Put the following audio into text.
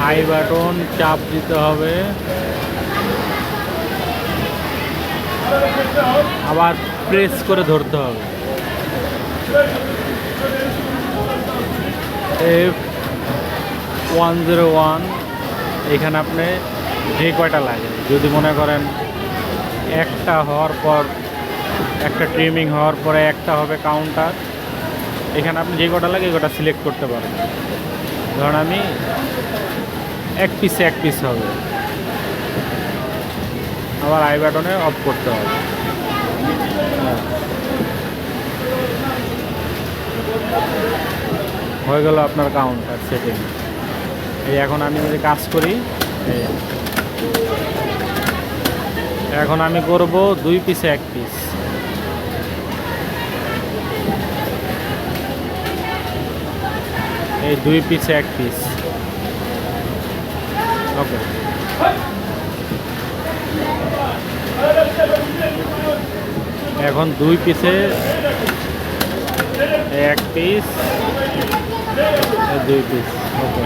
High button, চাপ দিতে হবে। আবার প্রেস করে ধরতে হবে। এফ ওয়ান জিরো ওয়ান এখানে আপনি যে কয়টা লাগে, যদি মনে করেন একটা হওয়ার পর, একটা ট্রিমিং হওয়ার পরে একটা হবে কাউন্টার এখানে আপনি যে কটা লাগে কটা সিলেক্ট করতে পারেন। ধরুন আমি এক পিসে এক পিস হবে। আবার আই বাটনে অফ করতে হবে। হয়ে গেল আপনার কাউন্টার সেটিং এই এখন আমি যদি কাজ করি এখন আমি করব দুই পিসে এক পিস এই দুই পিসে এক পিস ওকে এখন দুই পিসে এক পিস দুই পিস ওকে